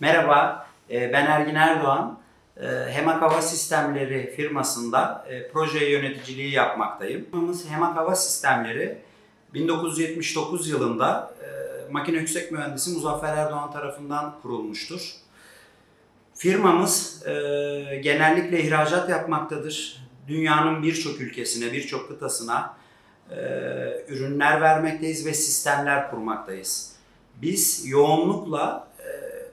Merhaba, e, ben Ergin Erdoğan. E, Hemak Hava Sistemleri firmasında e, proje yöneticiliği yapmaktayım. Firmamız Hemak Hava Sistemleri 1979 yılında makine yüksek mühendisi Muzaffer Erdoğan tarafından kurulmuştur. Firmamız e, genellikle ihracat yapmaktadır. Dünyanın birçok ülkesine, birçok kıtasına e, ürünler vermekteyiz ve sistemler kurmaktayız. Biz yoğunlukla e,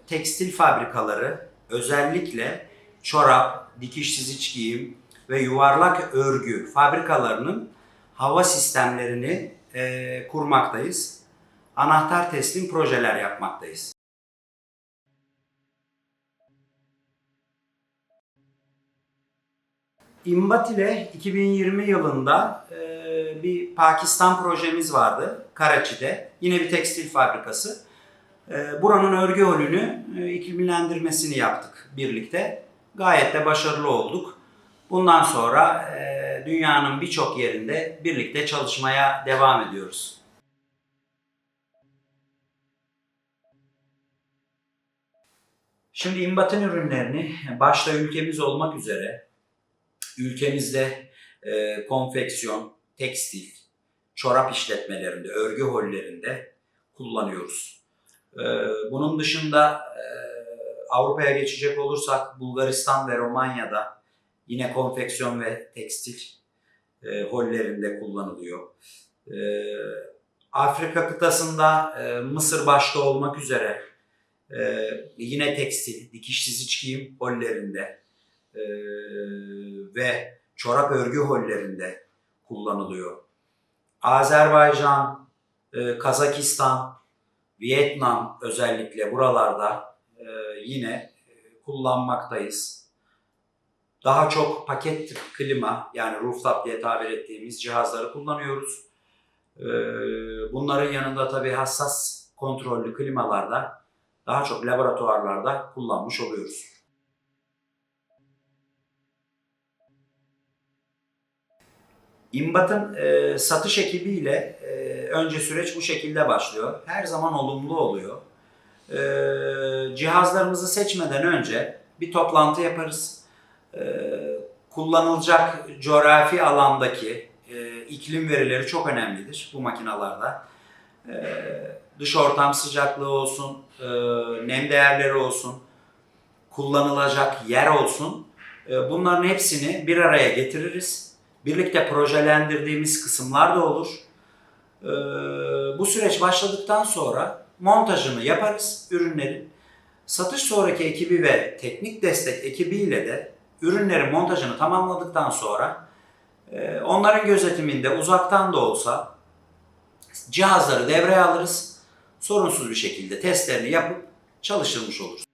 tekstil fabrikaları, özellikle çorap, dikişsiz iç giyim ve yuvarlak örgü fabrikalarının hava sistemlerini e, kurmaktayız. Anahtar teslim projeler yapmaktayız. İmbat ile 2020 yılında e, bir Pakistan projemiz vardı Karachi'de. Yine bir tekstil fabrikası. E, buranın örgü holünü e, iklimlendirmesini yaptık birlikte. Gayet de başarılı olduk. Bundan sonra e, dünyanın birçok yerinde birlikte çalışmaya devam ediyoruz. Şimdi İmbat'ın ürünlerini başta ülkemiz olmak üzere ülkemizde e, konfeksiyon, tekstil, çorap işletmelerinde, örgü hollerinde kullanıyoruz. E, bunun dışında e, Avrupa'ya geçecek olursak Bulgaristan ve Romanya'da yine konfeksiyon ve tekstil e, hollerinde kullanılıyor. E, Afrika kıtasında e, Mısır başta olmak üzere e, yine tekstil, dikişsiz iç giyim hollerinde e, ve çorap örgü hollerinde kullanılıyor. Azerbaycan, e, Kazakistan, Vietnam özellikle buralarda e, yine e, kullanmaktayız. Daha çok paket klima yani rooftop diye tabir ettiğimiz cihazları kullanıyoruz. E, bunların yanında tabii hassas kontrollü klimalarda daha çok laboratuvarlarda kullanmış oluyoruz. İmbat'ın e, satış ekibiyle e, önce süreç bu şekilde başlıyor. Her zaman olumlu oluyor. E, cihazlarımızı seçmeden önce bir toplantı yaparız. E, kullanılacak coğrafi alandaki e, iklim verileri çok önemlidir bu makinalarda. E, dış ortam sıcaklığı olsun, e, nem değerleri olsun, kullanılacak yer olsun. E, bunların hepsini bir araya getiririz birlikte projelendirdiğimiz kısımlar da olur. Ee, bu süreç başladıktan sonra montajını yaparız ürünlerin. Satış sonraki ekibi ve teknik destek ekibiyle de ürünlerin montajını tamamladıktan sonra e, onların gözetiminde uzaktan da olsa cihazları devreye alırız. Sorunsuz bir şekilde testlerini yapıp çalıştırmış oluruz.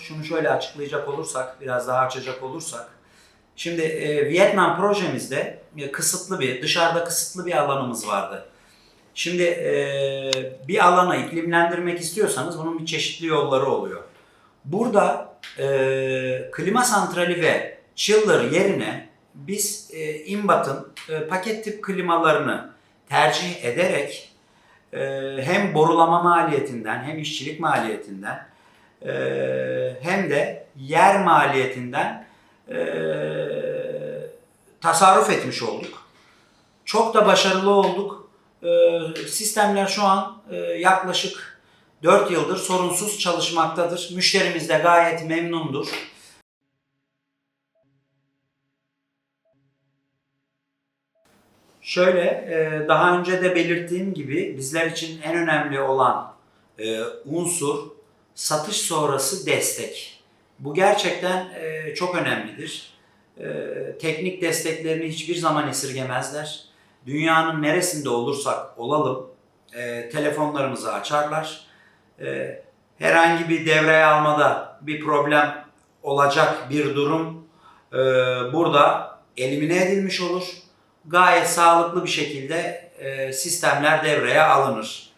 Şunu şöyle açıklayacak olursak, biraz daha açacak olursak. Şimdi e, Vietnam projemizde e, kısıtlı bir, dışarıda kısıtlı bir alanımız vardı. Şimdi e, bir alanı iklimlendirmek istiyorsanız bunun bir çeşitli yolları oluyor. Burada e, klima santrali ve chiller yerine biz e, İmbat'ın e, paket tip klimalarını tercih ederek e, hem borulama maliyetinden hem işçilik maliyetinden e, hem de yer maliyetinden e, tasarruf etmiş olduk. Çok da başarılı olduk. E, sistemler şu an e, yaklaşık 4 yıldır sorunsuz çalışmaktadır. Müşterimiz de gayet memnundur. Şöyle daha önce de belirttiğim gibi bizler için en önemli olan unsur satış sonrası destek. Bu gerçekten e, çok önemlidir. E, teknik desteklerini hiçbir zaman esirgemezler. Dünyanın neresinde olursak olalım e, telefonlarımızı açarlar. E, herhangi bir devreye almada bir problem olacak bir durum e, burada elimine edilmiş olur. Gayet sağlıklı bir şekilde e, sistemler devreye alınır.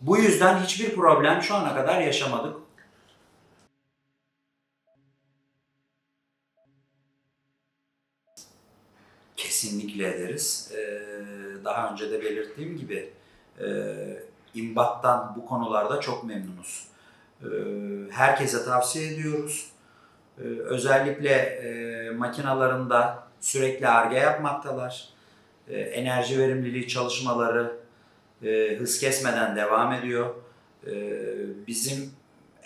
Bu yüzden hiçbir problem şu ana kadar yaşamadık. Kesinlikle ederiz. Ee, daha önce de belirttiğim gibi e, imbattan bu konularda çok memnunuz. Ee, herkese tavsiye ediyoruz. Ee, özellikle e, makinalarında sürekli arge yapmaktalar. Ee, enerji verimliliği çalışmaları e, hız kesmeden devam ediyor. Ee, bizim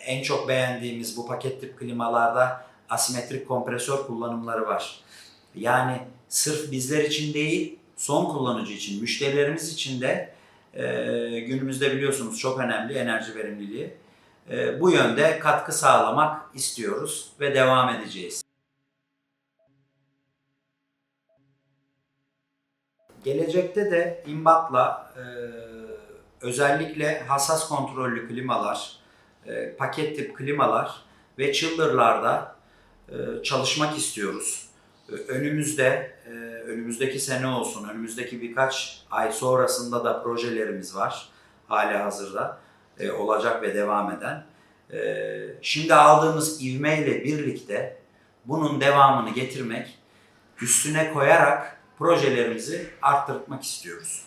en çok beğendiğimiz bu paket tip klimalarda asimetrik kompresör kullanımları var. Yani sırf bizler için değil, son kullanıcı için, müşterilerimiz için de e, günümüzde biliyorsunuz çok önemli enerji verimliliği. E, bu yönde katkı sağlamak istiyoruz ve devam edeceğiz. Gelecekte de İmbat'la e, özellikle hassas kontrollü klimalar, e, paket tip klimalar ve chiller'larda e, çalışmak istiyoruz. E, Önümüzde, e, önümüzdeki sene olsun, önümüzdeki birkaç ay sonrasında da projelerimiz var hali hazırda e, olacak ve devam eden. E, Şimdi aldığımız ivmeyle birlikte bunun devamını getirmek, üstüne koyarak projelerimizi arttırmak istiyoruz.